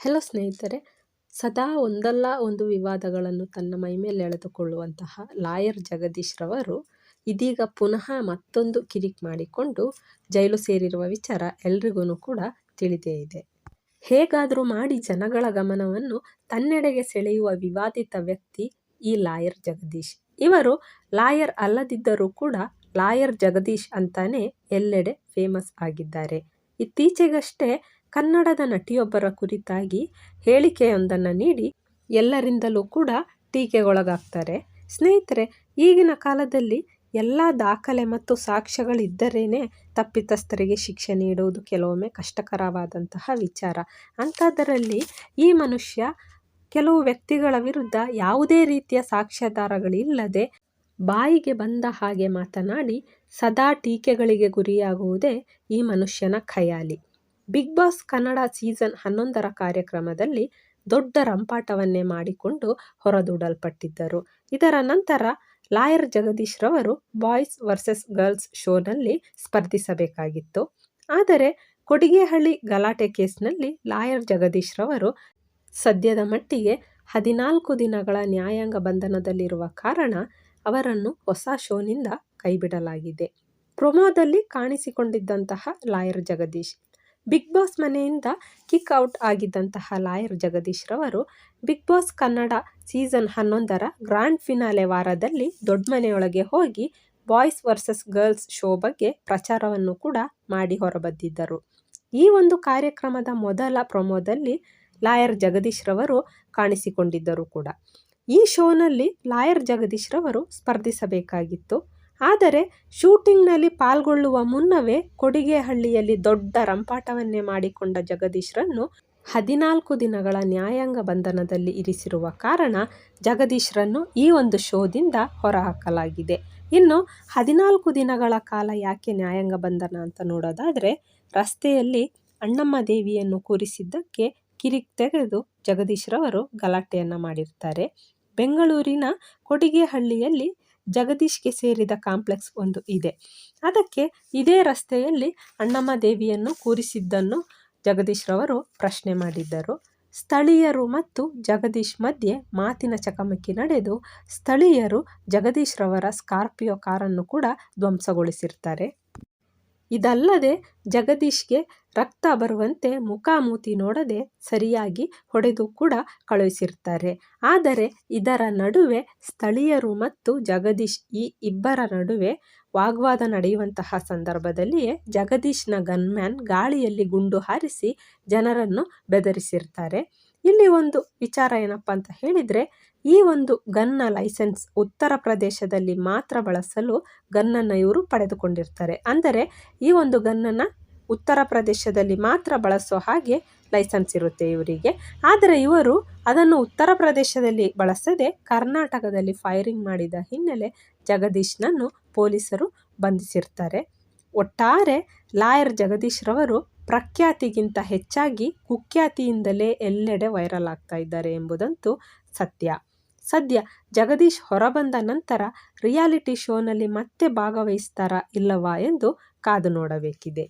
Hello ಸ್ನೇಹಿತರೆ, ಸದಾ ಒಂದಲ್ಲ ಒಂದು ವಿವಾದಗಳನ್ನು ತನ್ನ ಮೈಮೇಲೆ ಎಳೆದುಕೊಳ್ಳುವಂತಹ ಲಾಯರ್ ಜಗದೀಶ್ ರವರು ಇದೀಗ ಪುನಃ ಮತ್ತೊಂದು ಕಿರಿಕ್ ಮಾಡಿಕೊಂಡು ಜೈಲು ಸೇರಿರುವ ವಿಚಾರ ಎಲ್ರಿಗೂ ಕೂಡ ತಿಳಿದೇ ಇದೆ. ಹೇಗಾದರೂ ಮಾಡಿ ಜನಗಳ ಗಮನವನ್ನು ತನ್ನೆಡೆಗೆ ಸೆಳೆಯುವ ವಿವಾದಿತ ವ್ಯಕ್ತಿ ಈ ಲಾಯರ್ ಜಗದೀಶ್. ಇವರು ಲಾಯರ್ ಅಲ್ಲದಿದ್ದರೂ ಕೂಡ ಲಾಯರ್ ಜಗದೀಶ್ ಅಂತಾನೆ ಎಲ್ಲೆಡೆ ಫೇಮಸ್ ಆಗಿದ್ದಾರೆ. ಇತ್ತೀಚೆಗಷ್ಟೇ ಕನ್ನಡದ ನಟಿಯೊಬ್ಬರ ಕುರಿತಾಗಿ ಹೇಳಿಕೆಯೊಂದನ್ನು ನೀಡಿ ಎಲ್ಲರಿಂದಲೂ ಕೂಡ ಟೀಕೆಗೊಳಗಾಗ್ತಾರೆ. ಸ್ನೇಹಿತರೆ, ಈಗಿನ ಕಾಲದಲ್ಲಿ ಎಲ್ಲ ದಾಖಲೆ ಮತ್ತು ಸಾಕ್ಷ್ಯಗಳಿದ್ದರೇನೆ ತಪ್ಪಿತಸ್ಥರಿಗೆ ಶಿಕ್ಷೆ ನೀಡುವುದು ಕೆಲವೊಮ್ಮೆ ಕಷ್ಟಕರವಾದಂತಹ ವಿಚಾರ. ಅಂಥದ್ದರಲ್ಲಿ ಈ ಮನುಷ್ಯ ಕೆಲವು ವ್ಯಕ್ತಿಗಳ ವಿರುದ್ಧ ಯಾವುದೇ ರೀತಿಯ ಸಾಕ್ಷ್ಯಾಧಾರಗಳಿಲ್ಲದೆ ಬಾಯಿಗೆ ಬಂದ ಹಾಗೆ ಮಾತನಾಡಿ ಸದಾ ಟೀಕೆಗಳಿಗೆ ಗುರಿಯಾಗುವುದೇ ಈ ಮನುಷ್ಯನ ಖಯಾಲಿ. ಬಿಗ್ ಬಾಸ್ ಕನ್ನಡ ಸೀಸನ್ ಹನ್ನೊಂದರ ಕಾರ್ಯಕ್ರಮದಲ್ಲಿ ದೊಡ್ಡ ರಂಪಾಟವನ್ನೇ ಮಾಡಿಕೊಂಡು ಹೊರದೂಡಲ್ಪಟ್ಟಿದ್ದರು. ಇದರ ನಂತರ ಲಾಯರ್ ಜಗದೀಶ್ ರವರು ಬಾಯ್ಸ್ ವರ್ಸಸ್ ಗರ್ಲ್ಸ್ ಶೋನಲ್ಲಿ ಸ್ಪರ್ಧಿಸಬೇಕಾಗಿತ್ತು. ಆದರೆ ಕೊಡಿಗೆಹಳ್ಳಿ ಗಲಾಟೆ ಕೇಸ್ನಲ್ಲಿ ಲಾಯರ್ ಜಗದೀಶ್ ರವರು ಸದ್ಯದ ಮಟ್ಟಿಗೆ ಹದಿನಾಲ್ಕು ದಿನಗಳ ನ್ಯಾಯಾಂಗ ಬಂಧನದಲ್ಲಿರುವ ಕಾರಣ ಅವರನ್ನು ಹೊಸ ಶೋನಿಂದ ಕೈಬಿಡಲಾಗಿದೆ. ಪ್ರೊಮೋದಲ್ಲಿ ಕಾಣಿಸಿಕೊಂಡಿದ್ದಂತಹ ಲಾಯರ್ ಜಗದೀಶ್ ಬಿಗ್ ಬಾಸ್ ಮನೆಯಿಂದ ಕಿಕ್ ಔಟ್ ಆಗಿದ್ದಂತಹ ಲಾಯರ್ ಜಗದೀಶ್ ರವರು ಬಿಗ್ ಬಾಸ್ ಕನ್ನಡ ಸೀಸನ್ ಹನ್ನೊಂದರ ಗ್ರ್ಯಾಂಡ್ ಫಿನಾಲೆ ವಾರದಲ್ಲಿ ದೊಡ್ಡ ಮನೆಯೊಳಗೆ ಹೋಗಿ ಬಾಯ್ಸ್ ವರ್ಸಸ್ ಗರ್ಲ್ಸ್ ಶೋ ಬಗ್ಗೆ ಪ್ರಚಾರವನ್ನು ಕೂಡ ಮಾಡಿ ಹೊರಬಂದಿದ್ದರು. ಈ ಒಂದು ಕಾರ್ಯಕ್ರಮದ ಮೊದಲ ಪ್ರೊಮೋದಲ್ಲಿ ಲಾಯರ್ ಜಗದೀಶ್ ರವರು ಕಾಣಿಸಿಕೊಂಡಿದ್ದರು ಕೂಡ. ಈ ಶೋನಲ್ಲಿ ಲಾಯರ್ ಜಗದೀಶ್ ರವರು ಸ್ಪರ್ಧಿಸಬೇಕಾಗಿತ್ತು. ಆದರೆ ಶೂಟಿಂಗ್ನಲ್ಲಿ ಪಾಲ್ಗೊಳ್ಳುವ ಮುನ್ನವೇ ಕೊಡಿಗೆಹಳ್ಳಿಯಲ್ಲಿ ದೊಡ್ಡ ರಂಪಾಟವನ್ನೇ ಮಾಡಿಕೊಂಡ ಜಗದೀಶ್ರನ್ನು ಹದಿನಾಲ್ಕು ದಿನಗಳ ನ್ಯಾಯಾಂಗ ಬಂಧನದಲ್ಲಿ ಇರಿಸಿರುವ ಕಾರಣ ಜಗದೀಶ್ರನ್ನು ಈ ಒಂದು ಶೋದಿಂದ ಹೊರಹಾಕಲಾಗಿದೆ. ಇನ್ನು ಹದಿನಾಲ್ಕು ದಿನಗಳ ಕಾಲ ಯಾಕೆ ನ್ಯಾಯಾಂಗ ಬಂಧನ ಅಂತ ನೋಡೋದಾದರೆ ರಸ್ತೆಯಲ್ಲಿ ಅಣ್ಣಮ್ಮ ದೇವಿಯನ್ನು ಕೂರಿಸಿದ್ದಕ್ಕೆ ಕಿರಿಕ್ ತೆಗೆದು ಜಗದೀಶ್ರವರು ಗಲಾಟೆಯನ್ನು ಮಾಡಿರ್ತಾರೆ. ಬೆಂಗಳೂರಿನ ಕೊಡಿಗೆಹಳ್ಳಿಯಲ್ಲಿ ಜಗದೀಶ್ಗೆ ಸೇರಿದ ಕಾಂಪ್ಲೆಕ್ಸ್ ಒಂದು ಇದೆ. ಅದಕ್ಕೆ ಇದೇ ರಸ್ತೆಯಲ್ಲಿ ಅಣ್ಣಮ್ಮ ದೇವಿಯನ್ನು ಕೂರಿಸಿದ್ದನ್ನು ಜಗದೀಶ್ರವರು ಪ್ರಶ್ನೆ ಮಾಡಿದ್ದರು. ಸ್ಥಳೀಯರು ಮತ್ತು ಜಗದೀಶ್ ಮಧ್ಯೆ ಮಾತಿನ ಚಕಮಕಿ ನಡೆದು ಸ್ಥಳೀಯರು ಜಗದೀಶ್ರವರ ಸ್ಕಾರ್ಪಿಯೋ ಕಾರನ್ನು ಕೂಡ ಧ್ವಂಸಗೊಳಿಸಿರ್ತಾರೆ. ಇದಲ್ಲದೆ ಜಗದೀಶ್ಗೆ ರಕ್ತ ಬರುವಂತೆ ಮುಖಾಮೂತಿ ನೋಡದೆ ಸರಿಯಾಗಿ ಹೊಡೆದು ಕೂಡ ಕಳುಹಿಸಿರ್ತಾರೆ. ಆದರೆ ಇದರ ನಡುವೆ ಸ್ಥಳೀಯರು ಮತ್ತು ಜಗದೀಶ್ ಈ ಇಬ್ಬರ ನಡುವೆ ವಾಗ್ವಾದ ನಡೆಯುವಂತಹ ಸಂದರ್ಭದಲ್ಲಿಯೇ ಜಗದೀಶ್ನ ಗನ್ಮ್ಯಾನ್ ಗಾಳಿಯಲ್ಲಿ ಗುಂಡು ಹಾರಿಸಿ ಜನರನ್ನು ಬೆದರಿಸಿರ್ತಾರೆ. ಇಲ್ಲಿ ಒಂದು ವಿಚಾರ ಏನಪ್ಪ ಅಂತ ಹೇಳಿದರೆ, ಈ ಒಂದು ಗನ್ನ ಲೈಸೆನ್ಸ್ ಉತ್ತರ ಪ್ರದೇಶದಲ್ಲಿ ಮಾತ್ರ ಬಳಸಲು ಗನ್ನನ್ನು ಇವರು ಪಡೆದುಕೊಂಡಿರ್ತಾರೆ. ಅಂದರೆ ಈ ಒಂದು ಗನ್ನನ್ನು ಉತ್ತರ ಪ್ರದೇಶದಲ್ಲಿ ಮಾತ್ರ ಬಳಸೋ ಹಾಗೆ ಲೈಸೆನ್ಸ್ ಇರುತ್ತೆ ಇವರಿಗೆ. ಆದರೆ ಇವರು ಅದನ್ನು ಉತ್ತರ ಪ್ರದೇಶದಲ್ಲಿ ಬಳಸದೆ ಕರ್ನಾಟಕದಲ್ಲಿ ಫೈರಿಂಗ್ ಮಾಡಿದ ಹಿನ್ನೆಲೆ ಜಗದೀಶ್ನನ್ನು ಪೊಲೀಸರು ಬಂಧಿಸಿರ್ತಾರೆ. ಒಟ್ಟಾರೆ ಲಾಯರ್ ಜಗದೀಶ್ ರವರು ಪ್ರಖ್ಯಾತಿಗಿಂತ ಹೆಚ್ಚಾಗಿ ಕುಖ್ಯಾತಿಯಿಂದಲೇ ಎಲ್ಲೆಡೆ ವೈರಲ್ ಆಗ್ತಾ ಇದ್ದಾರೆ ಎಂಬುದಂತೂ ಸತ್ಯ. ಸದ್ಯ ಜಗದೀಶ್ ಹೊರಬಂದ ನಂತರ ರಿಯಾಲಿಟಿ ಶೋನಲ್ಲಿ ಮತ್ತೆ ಭಾಗವಹಿಸ್ತಾರಾ ಇಲ್ಲವಾ ಎಂದು ಕಾದು ನೋಡಬೇಕಿದೆ.